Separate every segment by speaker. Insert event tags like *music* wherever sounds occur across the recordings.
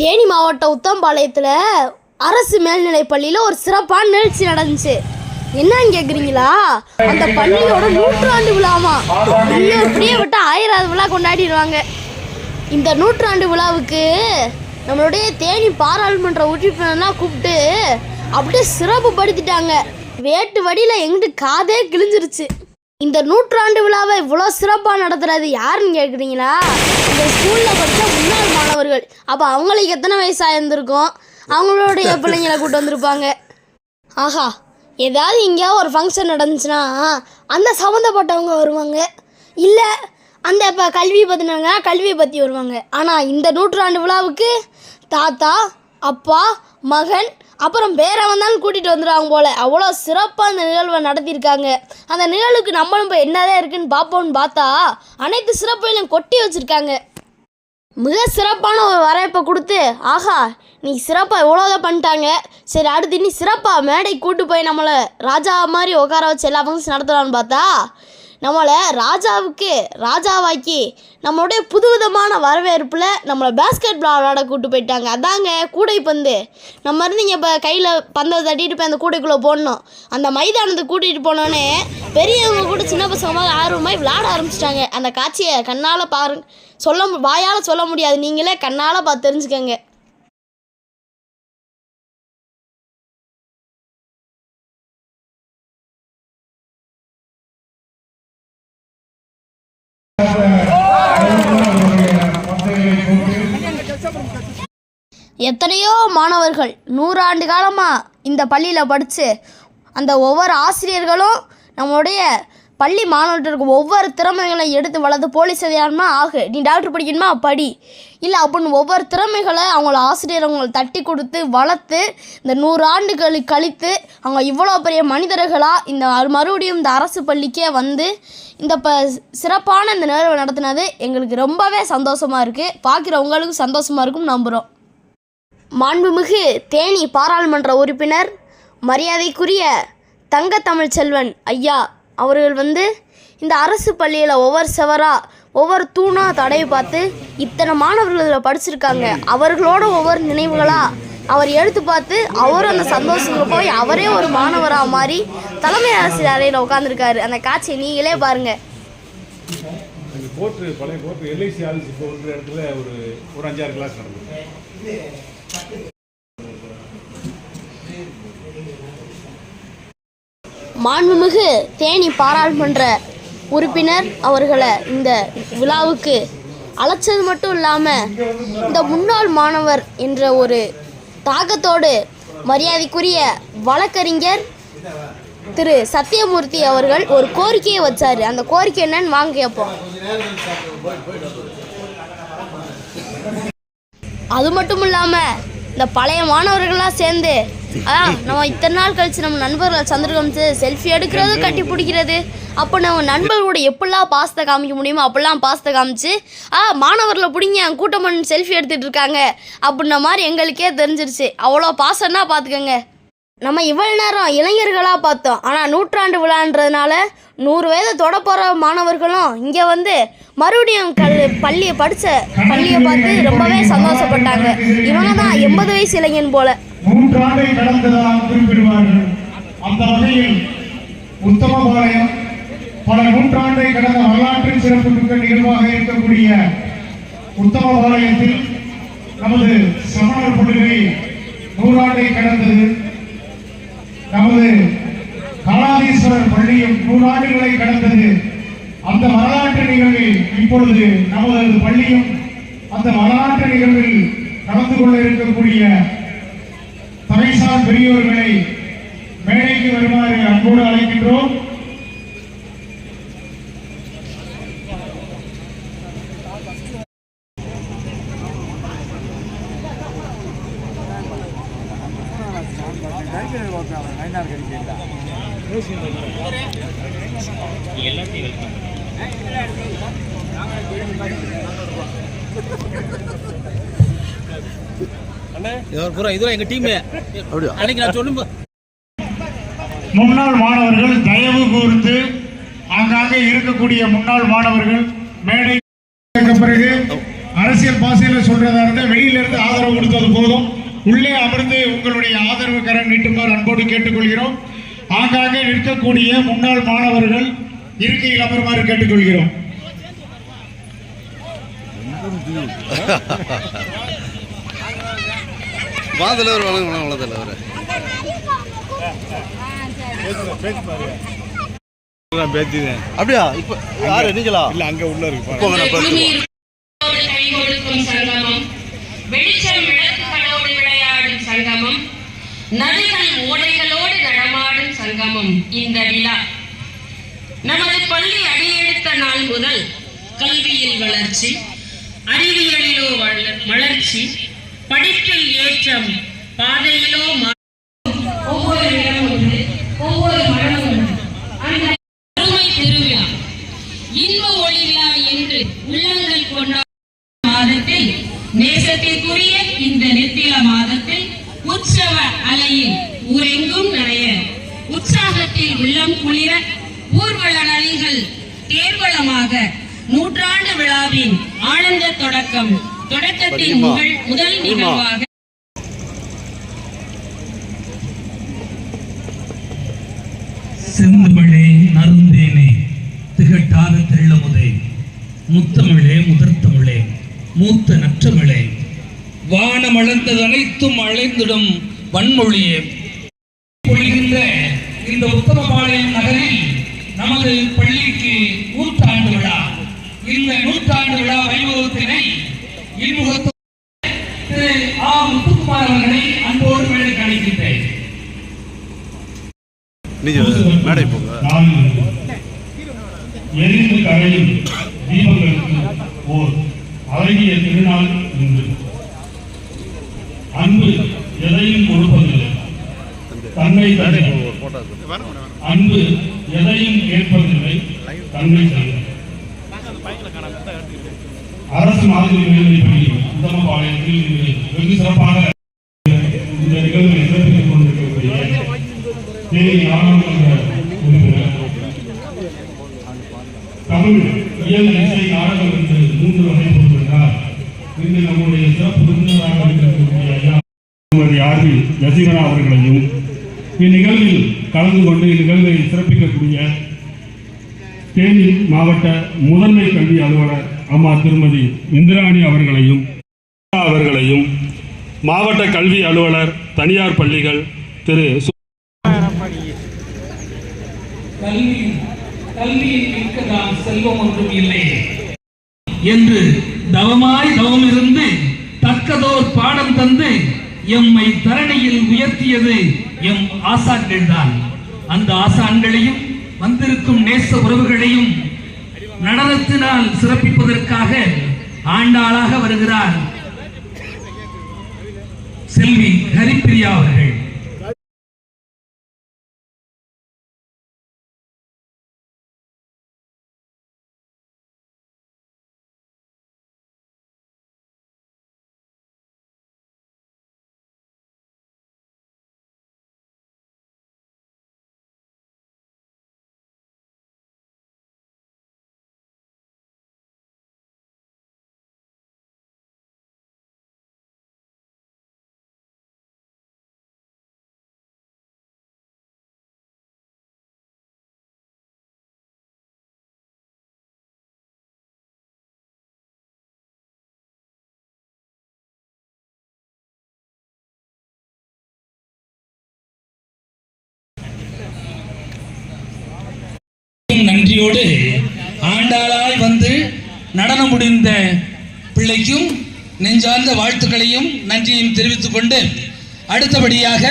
Speaker 1: தேனி மாவட்டம் உத்தம்பாளையத்தில் அரசு மேல்நிலைப்பள்ளியில் ஒரு சிறப்பான நிகழ்ச்சி நடந்துச்சு. என்னன்னு கேட்குறீங்களா அந்த பள்ளியோட நூற்றாண்டு விழாமா இப்படியே விட்டு ஆயிராவது விழா கொண்டாடிடுவாங்க. இந்த நூற்றாண்டு விழாவுக்கு நம்மளுடைய தேனி பாராளுமன்ற உறுப்பினர்லாம் கூப்பிட்டு அப்படியே சிறப்பு படுத்திட்டாங்க. வேட்டு வடியில் எங்கிட்டு காதே கிழிஞ்சிருச்சு. இந்த நூற்றாண்டு விழாவை இவ்வளோ சிறப்பாக நடத்துறது யாருன்னு கேட்குறீங்களா? இந்த ஸ்கூலில் படித்த முன்னாள் மாணவர்கள். அப்போ அவங்களுக்கு எத்தனை வயசாக இருந்திருக்கும் அவங்களுடைய *laughs* பிள்ளைங்களை கூட்டு வந்திருப்பாங்க. ஆஹா ஏதாவது எங்கேயாவது ஒரு ஃபங்க்ஷன் நடந்துச்சுன்னா அந்த சம்மந்தப்பட்டவங்க வருவாங்க. இல்லை அந்த இப்போ கல்வி பற்றினாங்க கல்வியை பற்றி வருவாங்க. ஆனால் இந்த நூற்றாண்டு விழாவுக்கு தாத்தா அப்பா மகன் அப்புறம் வேற வந்தாலும் கூட்டிகிட்டு வந்துடுவாங்க போல். அவ்வளோ சிறப்பாக அந்த நிகழ்வை நடத்தியிருக்காங்க. அந்த நிகழ்வுக்கு நம்மளும் போய் என்னதான் இருக்குன்னு பார்ப்போம்னு பார்த்தா அனைத்து சிறப்பையும் கொட்டி வச்சுருக்காங்க. மிக சிறப்பான ஒரு வரவேற்பை கொடுத்து ஆஹா நீ சிறப்பாக இவ்வளோதான் பண்ணிட்டாங்க. சரி அடுத்து நீ சிறப்பாக மேடை கூட்டு போய் நம்மளை ராஜா மாதிரி உட்கார வச்சு எல்லா ஃபங்க்ஷன் நடத்தலான்னு பார்த்தா நம்மளை ராஜாவுக்கு ராஜாவாக்கி நம்மளுடைய புதுவிதமான வரவேற்பில் நம்மளை பேஸ்கெட் பால் விளாட கூட்டு போயிட்டாங்க. அதாங்க கூடைப்பந்து நம்ம இருந்து இங்கே இப்போ கையில் பந்தை தட்டிட்டு போய் அந்த கூடைக்குள்ளே போடணும். அந்த மைதானத்தை கூட்டிகிட்டு போனோன்னே பெரியவங்க கூட சின்ன பசங்க மாதிரி விளாட ஆரம்பிச்சிட்டாங்க. அந்த காட்சியை கண்ணால் பாருங்க. சொல்ல மு- வாயால் சொல்ல முடியாது. நீங்களே கண்ணால் பார்த்து தெரிஞ்சுக்கங்க. எத்தனையோ மாணவர்கள் நூறாண்டு காலமாக இந்த பள்ளியில் படித்து அந்த ஒவ்வொரு ஆசிரியர்களும் நம்மளுடைய பள்ளி மாணவர்களுக்கு ஒவ்வொரு திறமைகளையும் எடுத்து வளர்த்து போலீஸ் அதிகாரமா ஆகு. நீ டாக்டர் படிக்கணுமா? படி. இல்லை அப்படின்னு ஒவ்வொரு திறமைகளை அவங்கள ஆசிரியர் அவங்களை தட்டி கொடுத்து வளர்த்து இந்த நூறு ஆண்டுகள் கழித்து அவங்க இவ்வளோ பெரிய மனிதர்களாக இந்த மறுபடியும் இந்த அரசு பள்ளிக்கே வந்து இந்த ப சிறப்பான இந்த நிகழ்வு நடத்தினது எங்களுக்கு ரொம்பவே சந்தோஷமாக இருக்குது பார்க்குறவங்களுக்கும் சந்தோஷமாக இருக்கும் நம்புகிறோம் மாண்புமிகு தேனி பாராளுமன்ற உறுப்பினர் மரியாதைக்குரிய தங்க தமிழ் செல்வன் ஐயா அவர்கள் வந்து இந்த அரசு பள்ளியில் ஒவ்வொரு செவராக ஒவ்வொரு தூணாக தடவி பார்த்து இத்தனை மாணவர்கள் இதில் படிச்சிருக்காங்க. அவர்களோட ஒவ்வொரு நினைவுகளாக அவர் எடுத்து பார்த்து அவரும் அந்த சந்தோஷத்தில் போய் அவரே ஒரு மாணவராக மாறி தலைமை அரசு அறையில் உட்காந்துருக்காரு அந்த காட்சியை நீங்களே பாருங்கள்
Speaker 2: கோர்ட்டு பழைய கோர்ட்டு எல்ஐசி ஆஃபீஸ் இப்போ ஒரு இடத்துல ஒரு ஒரு அஞ்சாறு கிளாஸ் நடந்தது
Speaker 1: மாண்புமிகு தேனி பாராளுமன்ற உறுப்பினர் அவர்களை இந்த விழாவுக்கு அழைச்சது மட்டும் இல்லாமல் இந்த முன்னாள் மாணவர் என்ற ஒரு தாக்கத்தோடு மரியாதைக்குரிய வழக்கறிஞர் திரு சத்தியமூர்த்தி அவர்கள் ஒரு கோரிக்கையை வச்சார். அந்த கோரிக்கை என்னன்னு வாங்க கேட்போம் அது மட்டும் இல்லாமல் இந்த பழைய மாணவர்கள்லாம் சேர்ந்து ஆ நம்ம இத்தனை நாள் கழிச்சு நம்ம நண்பர்களை சந்திரகாமிச்சு செல்ஃபி எடுக்கிறது கட்டி பிடிக்கிறது. அப்போ நம்ம நண்பர்களோட எப்படிலாம் பாசத்தை காமிக்க முடியுமோ அப்படிலாம் பாசத்தை காமிச்சு ஆ மாணவர்களை பிடிங்க கூட்டம் பண்ணி செல்ஃபி எடுத்துகிட்டு இருக்காங்க அப்படின்ன மாதிரி எங்களுக்கே தெரிஞ்சிருச்சு. அவ்வளோ பாசம்னா பார்த்துக்கோங்க நம்ம இவ்வளவு நேரம் இளைஞர்களாக பார்த்தோம். ஆனால் நூற்றாண்டு விழான்றதுனால நூறு வயதை தொட போகிற மாணவர்களும் இங்கே வந்து மறுபடியும் கல் பள்ளியை படித்த பள்ளியை பார்த்து ரொம்பவே சந்தோஷப்பட்டாங்க. இவங்க தான் எண்பது வயசு இளைஞன் போல.
Speaker 3: நூற்றாண்டை கடந்ததாக குறிப்பிடுவார்கள். அந்த வகையில் உத்தமபாளையம் பல நூற்றாண்டை கடந்த வரலாற்றின் சிறப்புமிக்க நிகழ்வாக இருக்கக்கூடிய உத்தமபாளையத்தில் நமது சமணர் படுகை நூறாண்டை கடந்தது. நமது காலாதீஸ்வரர் பள்ளியும் நூறாண்டுகளை கடந்தது. அந்த வரலாற்று நிகழ்வில் இப்பொழுது நமது பள்ளியும் அந்த வரலாற்று நிகழ்வில் கலந்து கொள்ள இருக்கக்கூடிய தலைசார் பெரியோர்களை மேடைக்கு வருமாறு அன்போடு அழைக்கின்றோம்.
Speaker 4: இவர் பூரா இதுல எங்க டீம் அன்னைக்கு நான் சொல்லும்
Speaker 3: முன்னாள் மாணவர்கள் தயவு கூர்ந்து ஆங்காங்கே இருக்கக்கூடிய முன்னாள் மாணவர்கள் மேடை பிறகு அரசியல் பாசையில சொல்றதா இருந்தா வெளியில இருந்து ஆதரவு கொடுத்தது போதும். உள்ளே அமர்ந்து உங்களுடைய ஆதரவு கரம் நீட்டுமாறு அன்போடு கேட்டுக்கொள்கிறோம். ஆங்காங்கே நிற்கக்கூடிய முன்னாள் மாணவர்கள் இருக்கையில் அமருமாறு கேட்டுக்கொள்கிறோம்.
Speaker 5: வா தலைவர் வணக்கம் வணக்கம் வணக்கம் தலைவர் அப்படியா? இப்போ யாரு? நீங்களா?
Speaker 2: இல்ல அங்க உள்ள இருக்கு.
Speaker 6: வெளிச்சம் விளக்குகளோடு விளையாடும் சங்கமம் நதிகள் ஓடைகளோடு நடமாடும் சங்கமம் இந்த விழா. நமது பள்ளி அடியெடுத்த நாள் முதல் கல்வியில் வளர்ச்சி அறிவியலிலோ வள- வளர்ச்சி படிப்பில் ஏற்றம் பாதையிலோ ஒவ்வொரு இடம் ஒன்று ஒவ்வொரு மரம் ஒன்று. அந்த அருமை திருவிழா இன்ப ஒளி விழா என்று உள்ளங்கள் கொண்டாடும் மாதத்தில் நேசத்திற்குரிய இந்த நித்தில மாதத்தில் உற்சவ அலையில் ஊரெங்கும் நனைய உற்சாகத்தில் உள்ளம் குளிர ஊர்வல நதிகள் தேர்வளமாக நூற்றாண்டு விழாவின் ஆனந்த தொடக்கம் தொடக்கத்தின் முதல் முதல் நிகழ்வாக
Speaker 7: செந்தமிழே நருந்தேனே திகட்டாத தெள்ளமுதே முத்தமிழே முதற்தமிழே மூத்த நற்றமிழே. வானமளந்தது அனைத்தும் அழைந்திடும் வன்மொழியே. பொழிகின்ற இந்த உத்தமபாளையம் நகரில் நமது பள்ளிக்கு நூற்றாண்டு விழா. இந்த நூற்றாண்டு விழா வைபவத்தினை திரு ஆ முத்துக்குமார் அவர்களை அன்போடு அழைக்கின்றேன்
Speaker 5: மேடை போங்க
Speaker 3: எரிந்து கரையும் தீபங்களுக்கு ஓர் அழகிய திருநாள் இன்று அன்பு எதையும் கொடுப்பதில்லை தன்னை
Speaker 5: மேடை
Speaker 3: அன்பு எதையும் கேட்பதில்லை தன்னை தவிர அரசு மாதிரி மேல்நிலைப்பள்ளி உத்தமபாளையத்தில் வெகு சிறப்பாக இந்த நிகழ்வை சிறப்பித்துக் கொண்டிருக்கக்கூடிய தேனி நாடாளுமன்ற உறுப்பினர் தமிழ் இயல் இசை நாடகம் என்று மூன்று வகை வகைப்படுகின்றார் இன்று நம்முடைய சிறப்பு விருந்தினராக இருக்கக்கூடிய ஐயா திருமதி ஆர்வி யசீரனா அவர்களையும் இந்நிகழ்வில் கலந்து கொண்டு இந்நிகழ்வை சிறப்பிக்கக்கூடிய தேனி மாவட்ட முதன்மை கல்வி அலுவலர் அம்மா திருமதி இந்திராணி அவர்களையும் அவர்களையும் மாவட்ட கல்வி அலுவலர் தனியார் பள்ளிகள் திரு
Speaker 7: செல்வம் ஒன்றும் இல்லையே என்று தவமாய் தவம் இருந்து தக்கதோர் பாடம் தந்து எம்மை தரணியில் உயர்த்தியது எம் ஆசான்கள் தான். அந்த ஆசான்களையும் வந்திருக்கும் நேச உறவுகளையும் நடனத்தினால் சிறப்பிப்பதற்காக ஆண்டாளாக வருகிறார் செல்வி ஹரிப்பிரியா அவர்கள். போது ஆண்டாளாய் வந்து நடனம் முடிந்த பிள்ளைக்கும் நெஞ்சார்ந்த வாழ்த்துக்களையும் நன்றியையும் தெரிவித்துக் கொண்டு அடுத்தபடியாக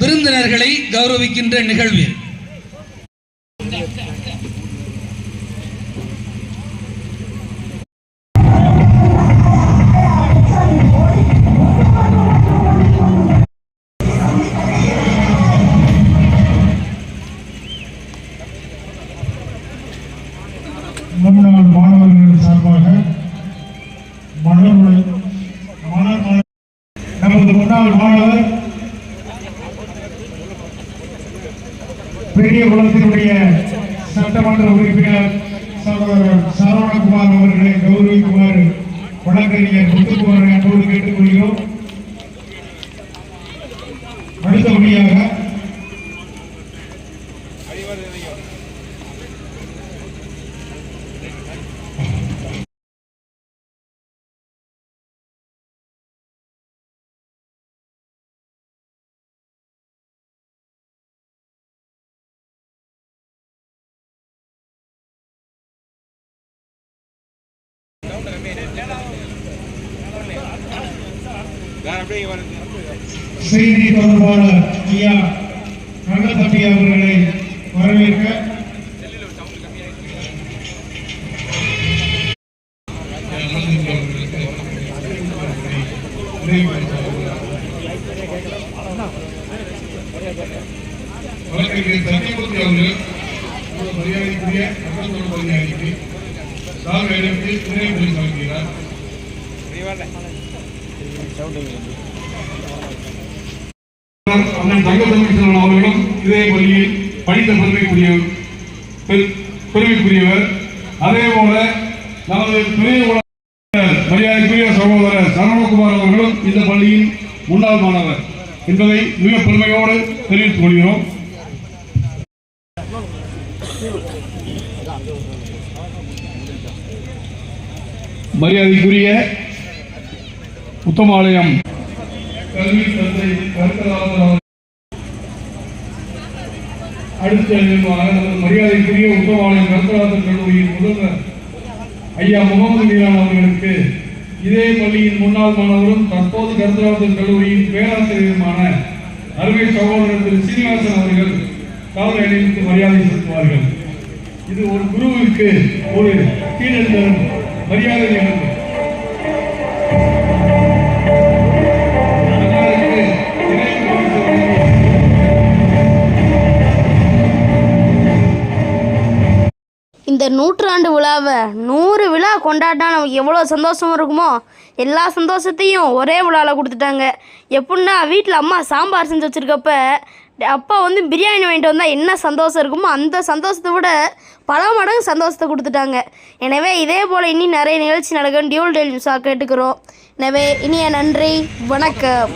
Speaker 7: விருந்தினர்களை கௌரவிக்கின்ற நிகழ்வு.
Speaker 3: பெரிய குளத்தினுடைய சட்டமன்ற உறுப்பினர் சகோதரர் சரவணகுமார் அவர்களை கௌரவிக்குமாறு வழக்கறிஞர் முத்துக்குமாரை அன்போடு கேட்டுக்கொள்கிறோம்.
Speaker 8: அடுத்தபடியாக செய்தி தொடர்பாளர் ஐயா ரங்கத்தம்பி அவர்களை வரவேற்க வழக்கறிஞர் சத்தியமூர்த்தி அவர்கள் நமது மரியாதைக்குரிய சட்டத்தொழில் பணியாளிக்கு சால்வை அணிவித்து நினைவு பரிசு வழங்குகிறார் அண்ணன் தங்க அவர்களும் இதே பள்ளியில் படித்த பெருமைக்குரிய பெருமைக்குரியவர். அதே போல நமது துணை மரியாதைக்குரிய சகோதரர் சரவணகுமார் அவர்களும் இந்த பள்ளியின் முன்னாள் மாணவர் என்பதை மிக பெருமையோடு தெரிவித்துக் கொள்கிறோம். மரியாதைக்குரிய உத்தமாலயம். கல்வி தந்தை அடுத்த மரியாதைக்குரிய உத்தமாலயம் கருத்தராமன் கல்லூரியின் முதல்வர் ஐயா முகமது மீரான் அவர்களுக்கு இதே பள்ளியின் முன்னாள் மாணவரும் தற்போது கருத்தராமன் கல்லூரியின் பேராசிரியருமான அருமை சகோதரர் திரு சீனிவாசன் அவர்கள் காவல் அணிவித்து மரியாதை செலுத்துவார்கள். இது ஒரு குருவிற்கு ஒரு கீழெழுத்தரும் மரியாதை நிகழ்வு
Speaker 1: இந்த நூற்றாண்டு விழாவை நூறு விழா கொண்டாடினா நமக்கு எவ்வளோ சந்தோஷம் இருக்குமோ? எல்லா சந்தோஷத்தையும் ஒரே விழாவில் கொடுத்துட்டாங்க. எப்படின்னா வீட்டில் அம்மா சாம்பார் செஞ்சு வச்சுருக்கப்ப அப்பா வந்து பிரியாணி வாங்கிட்டு வந்தால் என்ன சந்தோஷம் இருக்குமோ அந்த சந்தோஷத்தை விட பல மடங்கு சந்தோஷத்தை கொடுத்துட்டாங்க. எனவே இதே போல் இனி நிறைய நிகழ்ச்சி நடக்கும் டியூல் டெல் நியூஸாக கேட்டுக்கிறோம். எனவே இனிய நன்றி வணக்கம்.